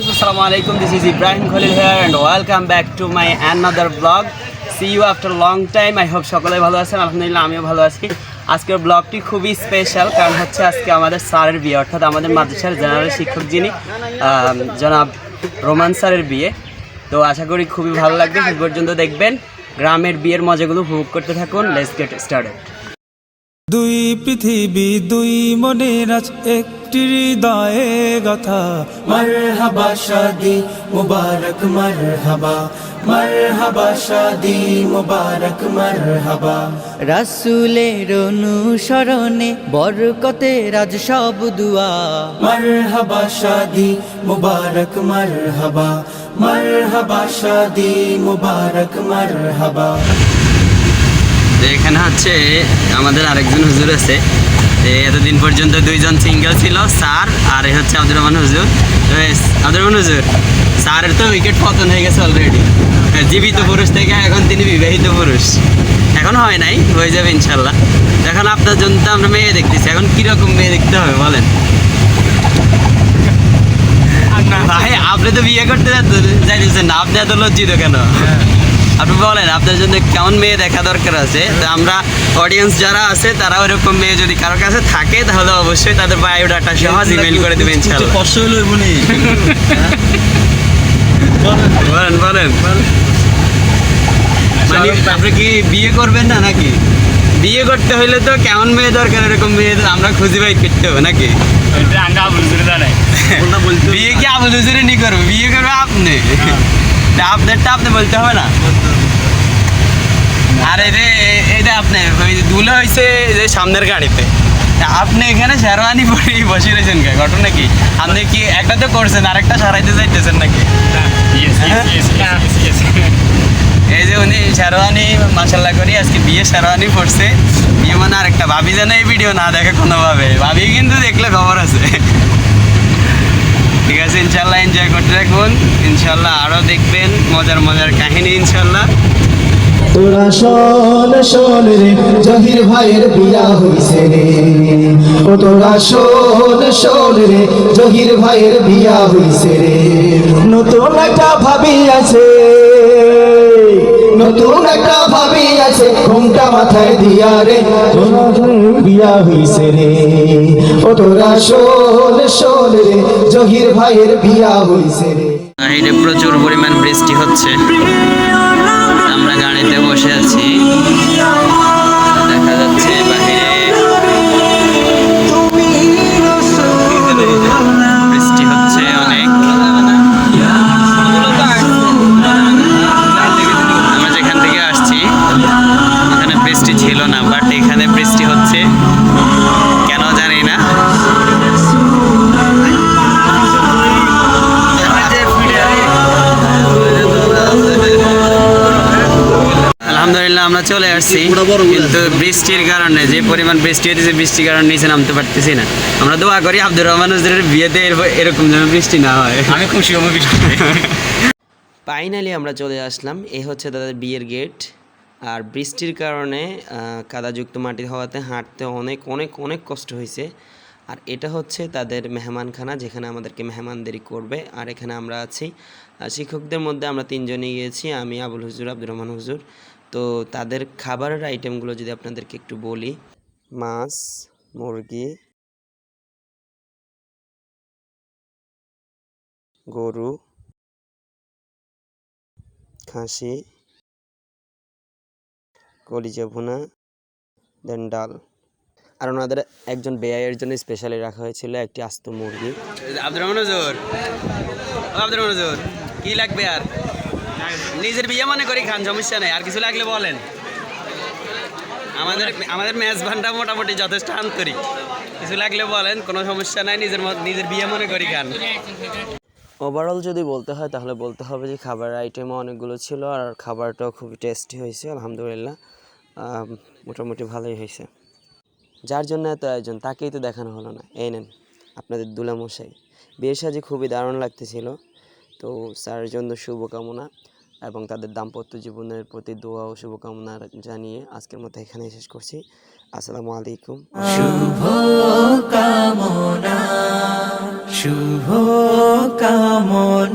Assalamu alaikum. This is Ibrahim Khalil here and welcome back to my another vlog. See you after long time. I hope সকলে ভালো আছেন। আলহামদুলিল্লাহ, আমিও ভালো আছি। আজকের ব্লগটি খুবই স্পেশাল কারণ হচ্ছে আজকে আমাদের স্যারের বিয়ে, অর্থাৎ আমাদের মাদ্রাসার জেনারেল শিক্ষক যিনি জনাব রোমান স্যারের বিয়ে। তো আশা করি খুবই ভালো লাগবে। শেষ পর্যন্ত দেখবেন। গ্রামের বিয়ের মজাগুলো উপভোগ করতে থাকুন। লেটস গেট স্টার্টেড দুই পৃথিবী দুই মনের আজ একটি হৃদয়ে গাথা। মারহাবা শাদি মুবারক মারহাবা। মারহাবা শাদি মুবারক মারহাবা। রাসুলের অনুসরণে বরকতে রাজ সব দুয়া। মারহাবা শাদি মুবারক মারহাবা। মারহাবা শাদি মুবারক মারহাবা। এখানে হচ্ছে আমাদের আরেকজন হুজুর আছে। এতদিন পর্যন্ত দুইজন সিঙ্গেল ছিল স্যার আর এ হচ্ছে আব্দুর রহমান হুজুর আব্দুর রহমান হুজুর স্যারের তো উইকেট পতন হয়ে গেছে অলরেডি জীবিত পুরুষ থেকে এখন তিনি বিবাহিত পুরুষ। এখন হয় নাই হয়ে যাবে ইনশাল্লাহ। এখন আপনার জন্য তো আমরা মেয়ে দেখতেছি এখন কীরকম মেয়ে দেখতে হবে বলেন? ভাই আপনি তো বিয়ে করতে যাইতেছেন না আপনি এত লজ্জিত কেন? আপনি বলেন আপনার জন্য কেমন মেয়ে দেখা দরকার আছে? তো আমরা অডিয়েন্স যারা আছে তারা ওরকম মেয়ে যদি কারও কাছে থাকে তাহলে অবশ্যই তাদের বায়োডাটা সহ ইমেল করে দেবেন ইনশাআল্লাহ। কষ্ট হলো বলেন বলেন। মানে আপনি কি বিয়ে করবেন না নাকি? বিয়ে করতে হইলে তো কেমন মেয়ে দরকার? এরকম মেয়ে আমরা খুঁজি বাই করতে হবে নাকি? বিয়ে কি আবুল হুজুরে নি করব? বিয়ে করবে আপনি? আপনারটা আপনি বলতে হবে না? আরে রে এটা আপনি ওই দুলো হয়েছে যে সামনের গাড়িতে। আপনি এখানে শেরওয়ানি পরে বসে রয়েছেন কে? ঘটনা কি? আপনি কি একটা তো করছেন আরেকটা সারাইতে চাইতেছেন নাকি? এই যে উনি শেরওয়ানি মাসাল্লাহ করি আজকে বিয়ে শেরওয়ানি পড়ছে বিয়ে মানে আরেকটা ভাবি যেন এই ভিডিও না দেখে কোনোভাবে। ভাবি কিন্তু দেখলে খবর আছে। ঠিক আছে, ইনশাল্লাহ এনজয় করতে থাকুন। ইনশাল্লাহ আরও দেখবেন মজার মজার কাহিনী, ইনশাল্লাহ। তোরা শোন শোন রে, জহির ভাইয়ের বিয়া হইছে রে। ও তোরা শোন শোন রে, জহির ভাইয়ের বিয়া হইছে রে। নতুন একটা ভাবি আছে। নতুন একটা ভাবি আছে, ঘুমটা মাথায় দিয়া রে। তোরা বিয়া হইছে রে। ও শোন শোন রে, জহির ভাইয়ের বিয়া হইছে রে। বাইরে প্রচুর পরিমাণ বৃষ্টি হচ্ছে। আমরা গাড়িতে বসে আছি। দেখা যাচ্ছে বাহিরে বৃষ্টি হচ্ছে অনেক। আমরা যেখান থেকে আসছি এখানে বৃষ্টি ছিল না বাট এখানে বৃষ্টি হচ্ছে। আলহামদুলিল্লাহ আমরা চলে আসছি। কিন্তু বৃষ্টির কারণে যে পরিমাণ বৃষ্টি হয়েছে বৃষ্টির কারণে নিচে নামতে পারতেছি না। আমরা দোয়া করি আব্দুর রহমান হুজুরের বিয়েতে এরকম- যেন বৃষ্টি না হয়। আমি খুশি হব ফাইনালি আমরা চলে আসলাম। এ হচ্ছে তাদের বিয়ের গেট আর বৃষ্টির কারণে আহ, কাদাযুক্ত মাটি হওয়াতে হাঁটতে অনেক অনেক অনেক কষ্ট হয়েছে আর এটা হচ্ছে তাদের মেহমানখানা যেখানে আমাদেরকে মেহমানদারি করবে। আর এখানে আমরা আছি। আর শিক্ষকদের মধ্যে আমরা তিনজনই গিয়েছি আমি আবুল হুজুর আব্দুর রহমান হুজুর। তো তাদের খাবারের আইটেমগুলো যদি আপনাদেরকে একটু বলি, মাছ, মুরগি, গরু, খাসি, কলিজা ভুনা দেন ডাল। আর ওনাদের একজন বেআইয়ের জন্য স্পেশালি রাখা হয়েছিল একটি আস্ত মুরগি। আব্দুর রহমান আব্দুর রহমান কি লাগবে আর? নিজের বিয়ে মনে করি খান, সমস্যা নেই, আর কিছু লাগলে বলেন। আমাদের আমাদের মেজবানটা মোটামুটি যথেষ্ট আন্তরিক। কিছু লাগলে বলেন, কোনো সমস্যা নাই, নিজের নিজের বিয়ে মনে করি খান। ওভারঅল যদি বলতে হয়, তাহলে বলতে হবে যে খাবার আইটেমও অনেকগুলো ছিল, আর খাবারটাও খুবই টেস্টি হয়েছে, আলহামদুলিল্লাহ। মোটামুটি ভালোই হয়েছে। যার জন্য এত আয়োজন, তাকেই তো দেখানো হলো না। এই নেন, আপনাদের দুলামশাই। বিয়ের সাজে খুবই দারুণ লাগতেছিল। তো স্যারের জন্য শুভকামনা এবং তাদের দাম্পত্য জীবনের প্রতি দোয়া ও শুভকামনা জানিয়ে আজকের মতো এখানে শেষ করছি। আসসালামু আলাইকুম। শুভ কামনা শুভ কামনা